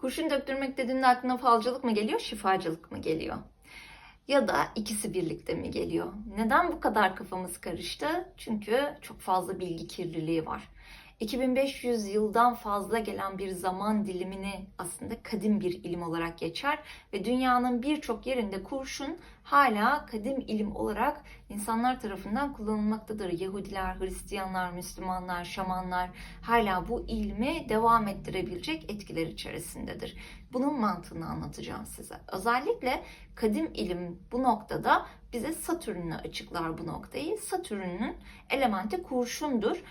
Kurşun döktürmek dediğinde aklına falcılık mı geliyor, şifacılık mı geliyor? Ya da ikisi birlikte mi geliyor? Neden bu kadar kafamız karıştı? Çünkü çok fazla bilgi kirliliği var. 2500 yıldan fazla gelen bir zaman dilimini aslında kadim bir ilim olarak geçer ve dünyanın birçok yerinde kurşun hala kadim ilim olarak insanlar tarafından kullanılmaktadır. Yahudiler, Hristiyanlar, Müslümanlar, şamanlar hala bu ilmi devam ettirebilecek etkiler içerisindedir. Bunun mantığını anlatacağım size. Özellikle kadim ilim bu noktada bize Satürn'ü açıklar bu noktayı. Satürn'ün elementi kurşundur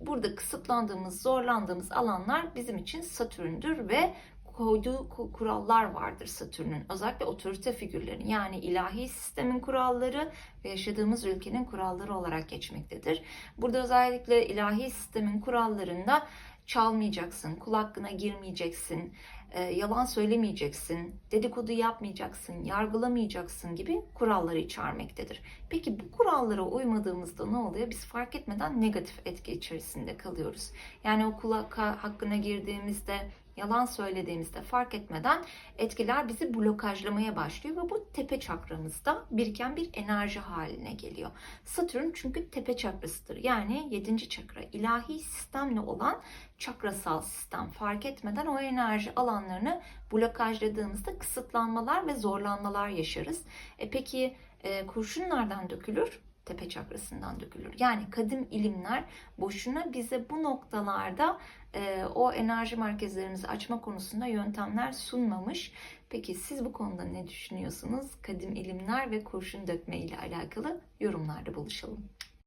burada kısıtlandığımız, zorlandığımız alanlar bizim için Satürn'dür ve koyduğu ku- kurallar vardır Satürn'ün. Özellikle otorite figürlerin yani ilahi sistemin kuralları ve yaşadığımız ülkenin kuralları olarak geçmektedir. Burada özellikle ilahi sistemin kurallarında çalmayacaksın, kul hakkına girmeyeceksin, e, yalan söylemeyeceksin, dedikodu yapmayacaksın, yargılamayacaksın gibi kuralları içermektedir. Peki bu kurallara uymadığımızda ne oluyor? Biz fark etmeden negatif etki içerisinde kalıyoruz. Yani o kul hakkı- hakkına girdiğimizde, yalan söylediğimizde fark etmeden etkiler bizi blokajlamaya başlıyor ve bu tepe çakramızda biriken bir enerji haline geliyor. Satürn çünkü tepe çakrasıdır. Yani 7. çakra ilahi sistemle olan çakrasal sistem fark etmeden o enerji alanlarını blokajladığımızda kısıtlanmalar ve zorlanmalar yaşarız. E peki e, kurşun nereden dökülür? Tepe çakrasından dökülür. Yani kadim ilimler boşuna bize bu noktalarda e, o enerji merkezlerimizi açma konusunda yöntemler sunmamış. Peki siz bu konuda ne düşünüyorsunuz? Kadim ilimler ve kurşun dökme ile alakalı yorumlarda buluşalım.